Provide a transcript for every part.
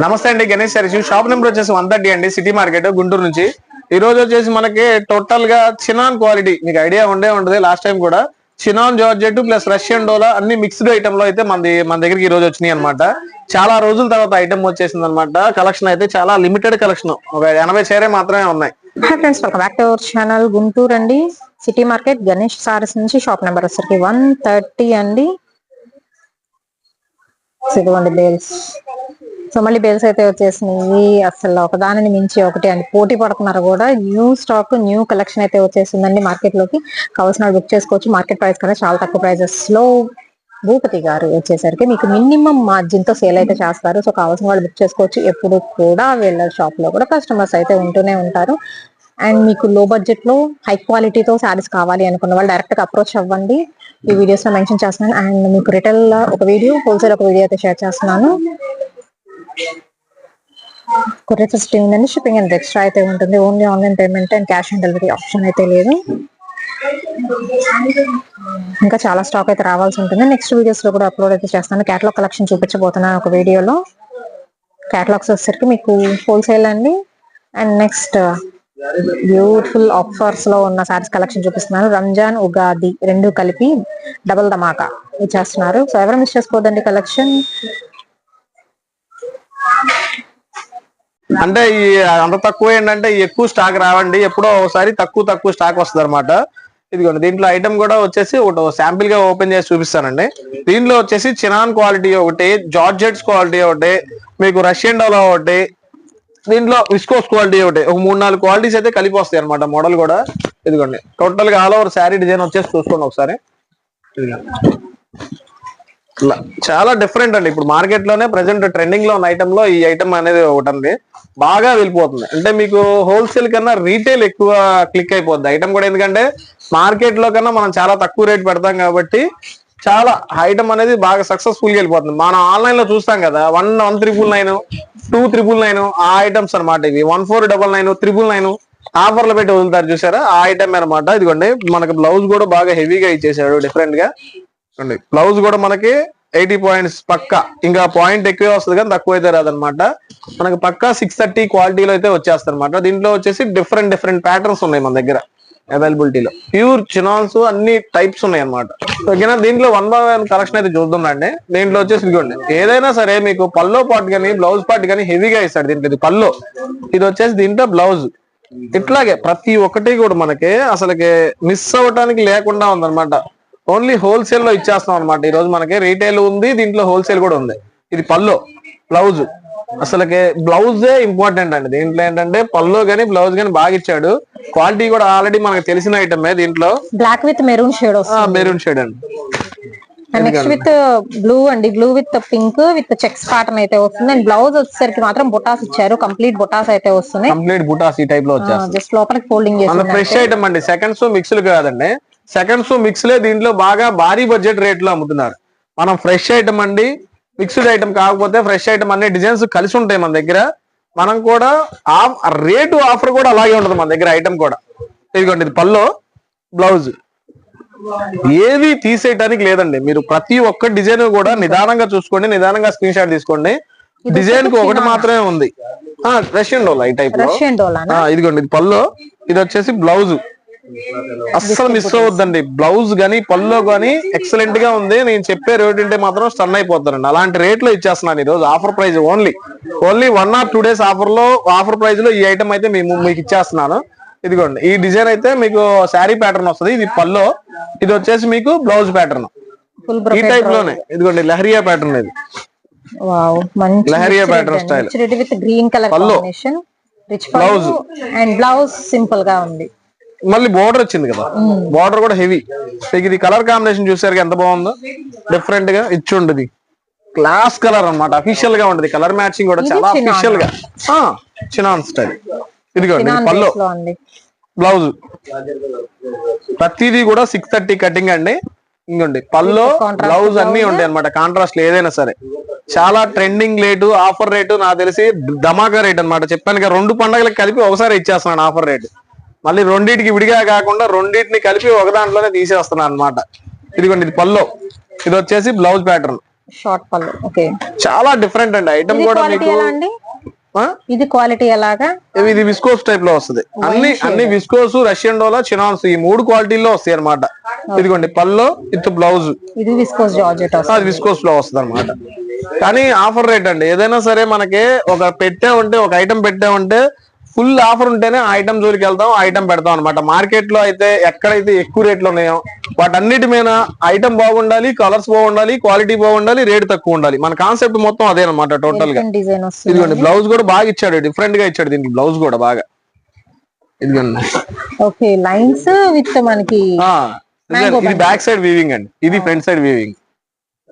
నమస్తే అండి Ganesh service shop number వచ్చేసి వన్ థర్టీ అండి సిటీ మార్కెట్ గుంటూరు నుంచి. ఈ రోజు వచ్చేసి మనకి టోటల్గా చినాన్ క్వాలిటీ మీకు ఐడియా ఉండే ఉంటుంది. లాస్ట్ టైం కూడా చినాన్ జార్జెట్ ప్లస్ రష్యన్ డోలా అన్ని మిక్స్డ్ ఐటమ్లో అయితే మన మన దగ్గరికి ఈ రోజు వచ్చినాయి అనమాట చాలా రోజుల తర్వాత ఐటమ్ వచ్చేసింది అనమాట కలెక్షన్ అయితే చాలా లిమిటెడ్ కలెక్షన్ ఒక ఎనభై చీరే మాత్రమే ఉన్నాయి. Hi friends welcome back to our channel Guntur అండి. సిటీ మార్కెట్ గణేష్ సారీస్ నుంచి షాప్ నెంబర్ వచ్చరికి వన్ థర్టీ అండి. ఇదిగోండి బేల్స్ సో మళ్ళీ బేల్స్ అయితే వచ్చేసినాయి. అసలు ఒకదానిని మించి ఒకటి అండి పోటీ పడుతున్నారు కూడా. న్యూ స్టాక్ న్యూ కలెక్షన్ అయితే వచ్చేసిందండి మార్కెట్లోకి కావాల్సిన బుక్ చేసుకోవచ్చు. మార్కెట్ ప్రైస్ కన్నా చాలా తక్కువ ప్రైజెస్లో భూపతి గారు వచ్చేసరికి మీకు మినిమం మార్జిన్తో సేల్ అయితే చేస్తారు. సో కావాల్సిన వాళ్ళు బుక్ చేసుకోవచ్చు. ఎప్పుడు కూడా వీళ్ళ షాప్లో కూడా కస్టమర్స్ అయితే ఉంటూనే ఉంటారు. అండ్ మీకు లో బడ్జెట్లో హై క్వాలిటీతో శారీస్ కావాలి అనుకున్న వాళ్ళు డైరెక్ట్గా అప్రోచ్ అవ్వండి. ఈ వీడియోస్లో మెన్షన్ చేస్తున్నాను. అండ్ మీకు రిటైల్ ఒక వీడియో హోల్సేల్ ఒక వీడియో అయితే షేర్ చేస్తున్నాను. కొరియర్ ఫెసిలిటీ ఉందండి షిప్పింగ్ అండ్ ఎక్స్ట్రా అయితే ఉంటుంది. Only online payment and cash on delivery option అయితే లేదు. ఇంకా చాలా స్టాక్ అయితే రావాల్సి ఉంటుంది. నెక్స్ట్ వీడియోస్లో కూడా అప్లోడ్ అయితే చేస్తాను. క్యాటలాగ్ కలెక్షన్ చూపించబోతున్నాను ఒక వీడియోలో. క్యాటలాగ్స్ వచ్చేసరికి మీకు హోల్సేల్ అండి. అండ్ నెక్స్ట్ బ్యూటిఫుల్ ఆఫర్స్లో ఉన్న సారీస్ కలెక్షన్ చూపిస్తున్నాను. రంజాన్ ఉగాది రెండు కలిపి డబుల్ ధమాకా ఇచ్చేస్తున్నారు. సో ఎవరు మిస్ చేసుకోవద్దండి కలెక్షన్ అంటే ఈ అంత తక్కువ ఏంటంటే ఎక్కువ స్టాక్ రావండి. ఎప్పుడో ఒకసారి తక్కువ తక్కువ స్టాక్ వస్తుంది అనమాట ఇదిగోండి దీంట్లో ఐటమ్ కూడా వచ్చేసి ఒకటి శాంపిల్గా ఓపెన్ చేసి చూపిస్తానండి. దీంట్లో వచ్చేసి చినాన్ క్వాలిటీ ఒకటి జార్జెట్స్ క్వాలిటీ ఒకటి మీకు రష్యన్ డోలా ఒకటి దీంట్లో విస్కోస్ క్వాలిటీ ఒకటి. ఒక మూడు నాలుగు క్వాలిటీస్ అయితే కలిపి వస్తాయి అనమాట మోడల్ కూడా. ఇదిగోండి టోటల్గా ఆల్ ఓవర్ శారీ డిజైన్ వచ్చేసి చూసుకోండి ఒకసారి. ఇదిగోండి. చాలా డిఫరెంట్ అండి. ఇప్పుడు మార్కెట్లోనే ప్రెసెంట్ ట్రెండింగ్లో ఉన్న ఐటమ్లో ఈ ఐటమ్ అనేది ఒకటి ఉంది. బాగా వెళ్ళిపోతుంది. అంటే మీకు హోల్సేల్ కన్నా రీటైల్ ఎక్కువ క్లిక్ అయిపోద్ది. ఐటమ్ కూడా ఎందుకంటే మార్కెట్లో కన్నా మనం చాలా తక్కువ రేట్ పెడతాం కాబట్టి చాలా ఐటమ్ అనేది బాగా సక్సెస్ఫుల్గా వెళ్ళిపోతుంది. మనం ఆన్లైన్లో చూస్తాం కదా one one triple nine two triple nine ఆ ఐటమ్స్ అన్నమాట ఇవి. One four double nine triple nine ఆఫర్లు పెట్టి వదులుతారు. చూసారా? ఆ ఐటమ్ అనమాట ఇదిగోండి మనకి బ్లౌజ్ కూడా బాగా హెవీగా ఇచ్చేసాడు డిఫరెంట్గా. బ్లౌజ్ కూడా మనకి ఎయిటీ పాయింట్స్ పక్క. ఇంకా పాయింట్ ఎక్కువే వస్తుంది కానీ తక్కువ అయితే రాదనమాట మనకి పక్క సిక్స్ థర్టీ క్వాలిటీలో అయితే వచ్చేస్తుంది అనమాట దీంట్లో వచ్చేసి డిఫరెంట్ డిఫరెంట్ ప్యాటర్న్స్ ఉన్నాయి మన దగ్గర అవైలబిలిటీలో ప్యూర్ చినాన్స్ అన్ని టైప్స్ ఉన్నాయి అనమాట ఓకేనా దీంట్లో వన్ బై వన్ కలెక్షన్ అయితే చూద్దాం రండి. దీంట్లో వచ్చేసి ఇదిగోండి. ఏదైనా సరే మీకు పల్లో పార్ట్ కానీ బ్లౌజ్ పార్ట్ కానీ హెవీగా ఇస్తాడు దీంట్లో. ఇది పల్లో. ఇది వచ్చేసి దీంట్లో బ్లౌజ్ ఇట్లాగే ప్రతి ఒక్కటి కూడా మనకి అసలుకి మిస్ అవ్వటానికి లేకుండా ఉందన్నమాట. ఓన్లీ హోల్సేల్లో ఇచ్చేస్తాం అనమాట ఈ రోజు మనకి రీటైల్ ఉంది దీంట్లో హోల్సేల్ కూడా ఉంది. ఇది పల్లో బ్లౌజ్. అసలుకి బ్లౌజే ఇంపార్టెంట్ అండి. దీంట్లో ఏంటంటే పల్లో గానీ బ్లౌజ్ గానీ బాగా ఇచ్చాడు. క్వాలిటీ కూడా ఆల్రెడీ మనకు తెలిసిన ఐటమే దీంట్లో. బ్లాక్ విత్ మెరూన్ షేడ్ వస్తుంది. మెరూన్ షేడ్ అండి. నెక్స్ట్ విత్ బ్లూ అండి. Blue with pink with checks pattern అయితే వస్తుంది. అండ్ బ్లౌజ్ వచ్చేసరికి మాత్రం బొటాస్ ఇచ్చారు. కంప్లీట్ బొటాస్ అయితే వస్తున్నాయి. కంప్లీట్ బుటాస్ ఈ టైప్లో జస్ట్ లోపలికి ఫోల్డింగ్ చేసి ఫ్రెష్ ఐటమ్ అండి. సెకండ్స్ మిక్స్లు కాదండి. సెకండ్స్ మిక్స్లే దీంట్లో బాగా భారీ బడ్జెట్ రేట్లో అమ్ముతున్నారు. మనం ఫ్రెష్ ఐటమ్ అండి మిక్స్డ్ ఐటమ్ కాకపోతే ఫ్రెష్ ఐటమ్ అన్ని డిజైన్స్ కలిసి ఉంటాయి మన దగ్గర. మనం కూడా ఆ రేటు ఆఫర్ కూడా అలాగే ఉంటుంది మన దగ్గర ఐటమ్ కూడా. ఇదిగోండి ఇది పల్లో బ్లౌజ్. ఏది తీసేయటానికి లేదండి. మీరు ప్రతి ఒక్క డిజైన్ కూడా నిదానంగా చూసుకోండి నిదానంగా స్క్రీన్ షాట్ తీసుకోండి. డిజైన్కి ఒకటి మాత్రమే ఉంది. రష్యన్ డోలా ఈ టైప్లో ఇదిగోండి ఇది పల్లో ఇది వచ్చేసి బ్లౌజ్. అస్సలు మిస్ అవ్వద్దండి. బ్లౌజ్ గానీ పల్లో గానీ ఎక్సలెంట్గా ఉంది. నేను చెప్పే రేట్ ఉంటే మాత్రం స్టన్ అయిపోతానండి. అలాంటి రేట్లో ఇచ్చేస్తున్నాను ఈ రోజు offer price only only one or two days ఆఫర్లో ఆఫర్ ప్రైస్లో ఈ ఐటమ్ అయితే మేము మీకు ఇచ్చేస్తున్నాను. ఇదిగోండి. ఈ డిజైన్ అయితే మీకు శారీ ప్యాటర్న్ వస్తుంది. ఇది పల్లో ఇది వచ్చేసి మీకు బ్లౌజ్ ప్యాటర్న్ ఈ టైప్లోనే. ఇదిగోండి లహరియా ప్యాటర్న్ ఇది. Lehariya style. Red with green colour blouse and blouse సింపుల్గా ఉంది. మళ్ళీ బోర్డర్ వచ్చింది కదా. బోర్డర్ కూడా హెవీ ఇది కలర్ కాంబినేషన్ చూసారు ఎంత బాగుందో? డిఫరెంట్గా ఇచ్చి ఉండదు క్లాస్ కలర్ అన్నమాట. అఫీషియల్గా ఉంటది కలర్ మ్యాచింగ్ కూడా చాలా. అఫీషియల్గా. చినాన్ స్టైల్ ఇదిగోండి ఉంది. బ్లౌజ్ ప్రతిదీ కూడా సిక్స్ థర్టీ కటింగ్ అండి. ఇంకోండి పల్లో contrast బ్లౌజ్ అన్ని ఉంటాయి అనమాట కాంట్రాస్ట్ ఏదైనా సరే. చాలా ట్రెండింగ్ రేటు ఆఫర్ రేటు నాకు తెలిసి ధమాకా రేట్ అన్నమాట. చెప్పాను రెండు పండగలకు కలిపి ఒకసారి ఇచ్చేస్తున్నాను ఆఫర్ రేట్ మళ్ళీ రెండింటికి విడిగా కాకుండా రెండింటిని కలిపి ఒక దాంట్లోనే తీసేస్తున్నాను అనమాట ఇదిగోండి ఇది పల్లో ఇది వచ్చేసి బ్లౌజ్ ప్యాటర్న్. షార్ట్ పళ్ళు. ఓకే. చాలా డిఫరెంట్ అండి. ఐటమ్ కూడా మీకు? ఇది క్వాలిటీ ఎలాగా? ఇది విస్కోస్ టైప్లో వస్తుంది. అన్ని అన్ని విస్కోస్ రష్యన్ డోలా చినాన్స్ ఈ మూడు క్వాలిటీల్లో వస్తాయి అనమాట ఇదిగోండి పల్లో విత్ బ్లౌజ్. ఇది విస్కోస్ జార్జెట్ అది విస్కోస్లో వస్తుంది అనమాట కానీ ఆఫర్ రేట్ అండి. ఏదైనా సరే మనకి ఒక పెట్టే ఉంటే ఒక ఐటమ్ పెట్టే ఉంటే ఫుల్ ఆఫర్ ఉంటేనే ఐటమ్ జోలికి వెళ్తాం ఐటమ్ పెడతాం అనమాట మార్కెట్లో అయితే ఎక్కడైతే ఎక్కువ రేట్లు ఉన్నాయో వాటన్నిటి మీద ఐటమ్ బాగుండాలి కలర్స్ బాగుండాలి క్వాలిటీ బాగుండాలి రేట్ తక్కువ ఉండాలి. మన కాన్సెప్ట్ మొత్తం అదే అనమాట టోటల్గా ఇదిగోండి బ్లౌజ్ కూడా బాగా ఇచ్చాడు డిఫరెంట్గా ఇచ్చాడు దీనికి బ్లౌజ్ కూడా బాగా. ఇదిగోండి. ఓకే లైన్స్ విత్ మనకి ఆ, ఇదిగోండి, ఇది బ్యాక్ సైడ్ వీవింగ్ అండి. ఇది ఫ్రంట్ సైడ్ వీవింగ్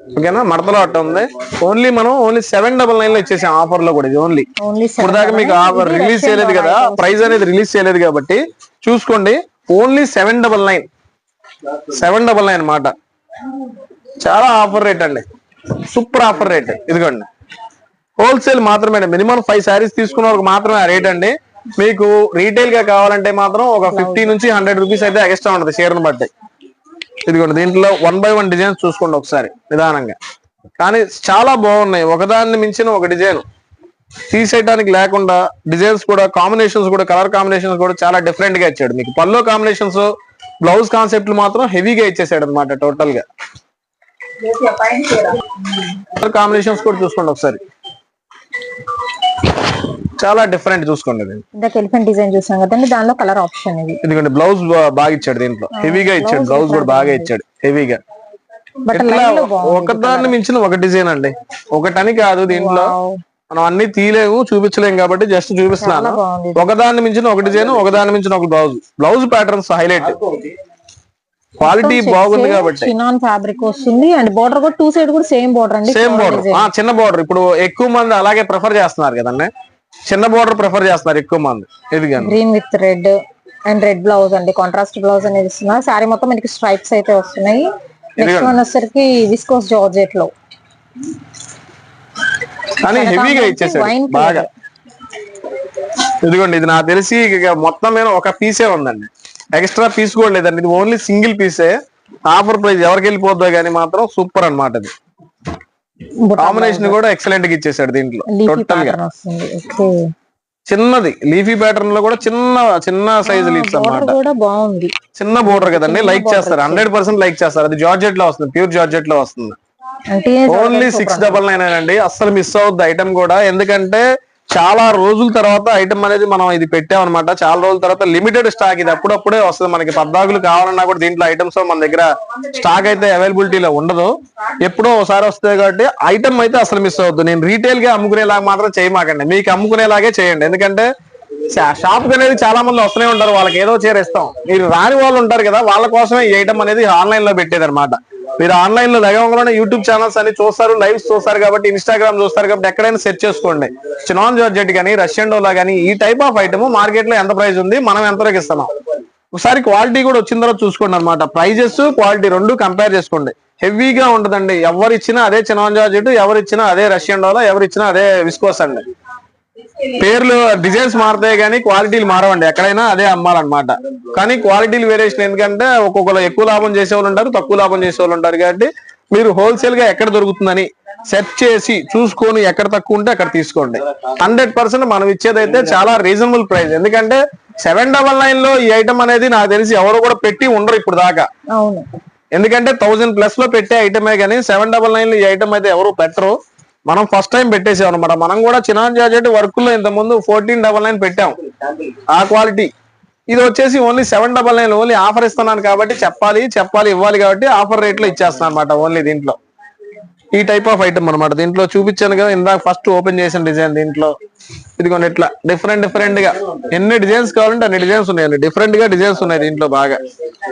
ఓకేనా? మడతలో అట్ట ఉంది. ఓన్లీ మనం ఓన్లీ సెవెన్ డబల్ నైన్లో ఇచ్చేసాం ఆఫర్లో కూడా ఇది ఓన్లీ ఇప్పుడు దాకా మీకు ఆఫర్ రిలీజ్ చేయలేదు కదా ప్రైస్ అనేది రిలీజ్ చేయలేదు కాబట్టి చూసుకోండి only seven double nine seven double nine మాట చాలా ఆఫర్ రేట్ అండి. సూపర్ ఆఫర్ రేట్ ఇదిగోండి. హోల్సేల్ మాత్రమే మినిమం ఫైవ్ శారీస్ తీసుకున్న వాళ్ళకి మాత్రమే ఆ రేట్ అండి. మీకు రీటైల్గా కావాలంటే మాత్రం ఒక ఫిఫ్టీ నుంచి హండ్రెడ్ రూపీస్ అయితే ఎక్స్ట్రా ఉంటుంది షేర్ని బట్టి. ఇదిగోండి దీంట్లో వన్ బై వన్ డిజైన్స్ చూసుకోండి ఒకసారి నిదానంగా. కానీ చాలా బాగున్నాయి. ఒకదాన్ని మించిన ఒక డిజైన్. తీసేయడానికి లేకుండా డిజైన్స్ కూడా కాంబినేషన్స్ కూడా కలర్ కాంబినేషన్స్ కూడా చాలా డిఫరెంట్గా ఇచ్చాడు. మీకు పల్లో కాంబినేషన్స్ బ్లౌజ్ కాన్సెప్ట్లు మాత్రం హెవీగా ఇచ్చేసాడు అనమాట టోటల్గా కలర్ కాంబినేషన్స్ కూడా చూసుకోండి ఒకసారి. చాలా డిఫరెంట్ చూసుకోండి ఇది ఇందాక ఎలిఫెంట్ డిజైన్ చూసాం కదండి దానిలో కలర్ ఆప్షన్ ఇది. ఎందుకంటే బ్లౌజ్ బాగా ఇచ్చాడు దీంట్లో. హెవీగా ఇచ్చాడు బ్లౌజ్ కూడా బాగా ఇచ్చాడు హెవీగా ఒకదాన్ని మించిన ఒక డిజైన్ అండి. ఒకటని కాదు దీంట్లో. మనం అన్ని తీయలేము చూపించలేము కాబట్టి జస్ట్ చూపిస్తున్నాను. ఒకదాన్ని మించిన ఒక డిజైన్ ఒకదాన్ని మించిన ఒక blouse blouse patterns highlight quality బాగుంది కాబట్టి. చినాన్ ఫ్యాబ్రిక్ వస్తుంది అండ్ బోర్డర్ కూడా టూ సైడ్ కూడా సేమ్ బోర్డర్ అండి. సేమ్ బోర్డర్ ఆ చిన్న బోర్డర్ ఇప్పుడు ఎక్కువ మంది అలాగే ప్రిఫర్ చేస్తున్నారు కదండి. చిన్న బోర్డర్ ప్రిఫర్ చేస్తున్నారు ఎక్కువ మంది. ఇది green with red and red blouse అండి. కాంట్రాస్ట్ బ్లౌజ్ అనేది ఇస్తున్నారు శారీ మొత్తం మనకి స్ట్రైప్స్ అయితే వస్తున్నాయి. నెక్స్ట్ వన్ వచ్చేసరికి విస్కోస్ జార్జెట్లో. కానీ హెవీగా ఇచ్చేసాడు వైన్ బాగా. ఇదిగోండి ఇది నాకు తెలిసి మొత్తం మీద ఒక పీసే ఉందండి. ఎక్స్ట్రా పీస్ కూడా లేదండి. ఇది ఓన్లీ సింగిల్ పీసే ఆఫర్ ప్రైస్ ఎవరికి వెళ్ళిపోద్దో కానీ మాత్రం సూపర్ అన్నమాట ఇది. కాంబినేషన్ కూడా ఎక్సలెంట్గా ఇచ్చేసాడు దీంట్లో టోటల్గా. చిన్నది లీఫీ ప్యాటర్న్లో కూడా చిన్న చిన్న సైజ్ బోర్డర్ అన్నమాట. బాగుంది. చిన్న బోర్డర్ కదండి లైక్ చేస్తారు హండ్రెడ్ పర్సెంట్ లైక్ చేస్తారు. అది జార్జెట్లో వస్తుంది ప్యూర్ జార్జెట్లో వస్తుంది. ఓన్లీ సిక్స్ డబల్ నైన్ అండి అస్సలు మిస్ అవుద్ది ఐటమ్ కూడా. ఎందుకంటే చాలా రోజుల తర్వాత ఐటమ్ అనేది మనం ఇది పెట్టామన్నమాట. చాలా రోజుల తర్వాత లిమిటెడ్ స్టాక్ ఇది అప్పుడప్పుడే వస్తుంది. మనకి పద్దాకులు కావాలన్నా కూడా దీంట్లో ఐటమ్స్ మన దగ్గర స్టాక్ అయితే అవైలబిలిటీలో ఉండదు. ఎప్పుడో ఒకసారి వస్తుంది కాబట్టి ఐటమ్ అయితే అసలు మిస్ అవుద్దు నేను రీటైల్గా అమ్ముకునేలాగా మాత్రం చేయమాకండి. మీకు అమ్ముకునేలాగే చేయండి. ఎందుకంటే షాప్ అనేది చాలా మంది వస్తూనే ఉంటారు. వాళ్ళకి ఏదో చేరేస్తాం. మీరు రాని వాళ్ళు ఉంటారు కదా వాళ్ళ కోసమే ఈ ఐటమ్ అనేది ఆన్లైన్లో పెట్టేది అనమాట మీరు ఆన్లైన్లో లగవంలోనే యూట్యూబ్ ఛానల్స్ అన్ని చూస్తారు లైవ్స్ చూస్తారు కాబట్టి ఇన్స్టాగ్రామ్ చూస్తారు కాబట్టి ఎక్కడైనా సెర్చ్ చేసుకోండి. చినాన్ జార్జెట్ కానీ రష్యన్ డోలా కానీ ఈ టైప్ ఆఫ్ ఐటమ్ మార్కెట్లో ఎంత ప్రైస్ ఉంది మనం ఎంతవరకు ఇస్తున్నాం. ఒకసారి క్వాలిటీ కూడా వచ్చిన తర్వాత చూసుకోండి అనమాట ప్రైజెస్ క్వాలిటీ రెండు కంపేర్ చేసుకోండి. హెవీగా ఉంటుందండి ఎవరిచ్చినా అదే చినాన్ జార్జెట్ ఎవరిచ్చినా అదే రష్యన్ డోలా ఎవరిచ్చినా అదే విస్కోస్ అండి పేర్లు డిజైన్స్ మారుతాయి కానీ క్వాలిటీలు మారవండి. ఎక్కడైనా అదే అమ్మాలన్నమాట. కానీ క్వాలిటీలు వేరియేషన్ ఎందుకంటే ఒక్కొక్కరు ఎక్కువ లాభం చేసే వాళ్ళు ఉంటారు తక్కువ లాభం చేసే వాళ్ళు ఉంటారు కాబట్టి మీరు హోల్సేల్గా ఎక్కడ దొరుకుతుందని సెర్చ్ చేసి చూసుకొని ఎక్కడ తక్కువ ఉంటే అక్కడ తీసుకోండి. హండ్రెడ్ పర్సెంట్ మనం ఇచ్చేదైతే చాలా రీజనబుల్ ప్రైస్. ఎందుకంటే సెవెన్ డబల్ నైన్లో ఈ ఐటమ్ అనేది నాకు తెలిసి ఎవరు కూడా పెట్టి ఉండరు ఇప్పుడు దాకా. ఎందుకంటే థౌసండ్ ప్లస్లో పెట్టే ఐటమే కానీ సెవెన్ డబల్ నైన్ ఈ ఐటమ్ అయితే ఎవరు పెట్టరు. మనం ఫస్ట్ టైం పెట్టేసాం అనమాట మనం కూడా చిన్న జార్జెట్ వర్క్లో ఇంత ముందు ఫోర్టీన్ డబల్ నైన్ పెట్టాం. ఆ క్వాలిటీ ఇది వచ్చేసి only seven double nine only offer ఇస్తున్నాను కాబట్టి చెప్పాలి చెప్పాలి ఇవ్వాలి కాబట్టి ఆఫర్ రేట్లో ఇచ్చేస్తాను అనమాట ఓన్లీ దీంట్లో. ఈ టైప్ ఆఫ్ ఐటమ్ అనమాట దీంట్లో చూపించాను కదా ఇందాక ఫస్ట్ ఓపెన్ చేసిన డిజైన్ దీంట్లో. ఇదిగోండి ఇట్లా డిఫరెంట్ డిఫరెంట్గా. ఎన్ని డిజైన్స్ కావాలంటే అన్ని డిజైన్స్ ఉన్నాయండి. డిఫరెంట్గా డిజైన్స్ ఉన్నాయి దీంట్లో బాగా.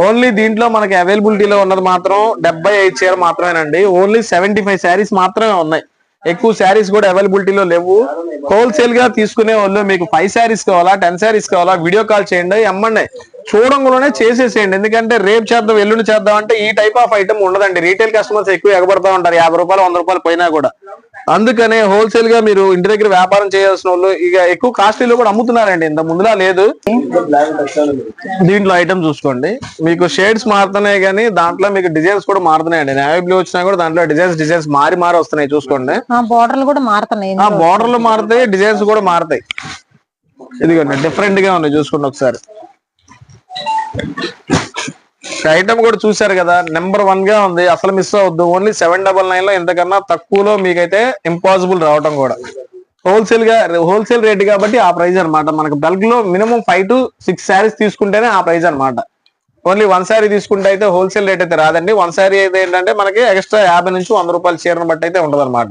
ఓన్లీ దీంట్లో మనకి అవైలబిలిటీలో ఉన్నది మాత్రం డెబ్బై ఐదు చీర మాత్రమేనండి. ఓన్లీ సెవెంటీ ఫైవ్ శారీస్ మాత్రమే ఉన్నాయి. ఎక్కువ శారీస్ కూడా అవైలబిలిటీలో లేవు. హోల్సేల్గా తీసుకునే వాళ్ళు మీకు ఫైవ్ శారీస్ కావాలా టెన్ శారీస్ కావాలా వీడియో కాల్ చేయండి అమ్మండి. చూడంలోనే చేసేసేయండి. ఎందుకంటే రేపు చేద్దాం ఎల్లుండి చేద్దాం అంటే ఈ టైప్ ఆఫ్ ఐటమ్ ఉండదండి. రీటైల్ కస్టమర్స్ ఎక్కువ ఎగబడతా ఉంటారు. యాభై రూపాయలు వంద రూపాయలు పోయినా కూడా. అందుకనే హోల్సేల్గా మీరు ఇంటి దగ్గర వ్యాపారం చేయాల్సిన వాళ్ళు ఇక ఎక్కువ కాస్ట్లీలో కూడా అమ్ముతున్నారండి. ఇంత ముందులా లేదు. దీంట్లో ఐటమ్ చూసుకోండి. మీకు షేడ్స్ మారుతున్నాయి కానీ దాంట్లో మీకు డిజైన్స్ కూడా మారుతున్నాయండి. నేవీ బ్లూ వచ్చినా కూడా దాంట్లో డిజైన్స్ డిజైన్స్ మారి మారి వస్తున్నాయి చూసుకోండి. ఆ బోర్డర్లు కూడా మారుతున్నాయి. ఆ బోర్డర్లు మారుతాయి డిజైన్స్ కూడా మారుతాయి. ఇదిగోండి డిఫరెంట్గా ఉన్నాయి చూసుకోండి ఒకసారి. ఐటమ్ కూడా చూశారు కదా నెంబర్ వన్గా ఉంది అసలు మిస్ అవద్దు ఓన్లీ సెవెన్ డబల్ నైన్లో ఇంతకన్నా తక్కువలో మీకైతే ఇంపాసిబుల్ రావటం కూడా. హోల్సేల్గా హోల్సేల్ రేట్ కాబట్టి ఆ ప్రైస్ అన్నమాట. మనకు బల్క్లో minimum five to six sarees తీసుకుంటేనే ఆ ప్రైస్ అన్నమాట. ఓన్లీ వన్ శారీ తీసుకుంటే అయితే హోల్సేల్ రేట్ అయితే రాదండి. వన్ శారీ అయితే ఏంటంటే మనకి ఎక్స్ట్రా యాభై నుంచి వంద రూపాయల చీరను బట్టి అయితే అనమాట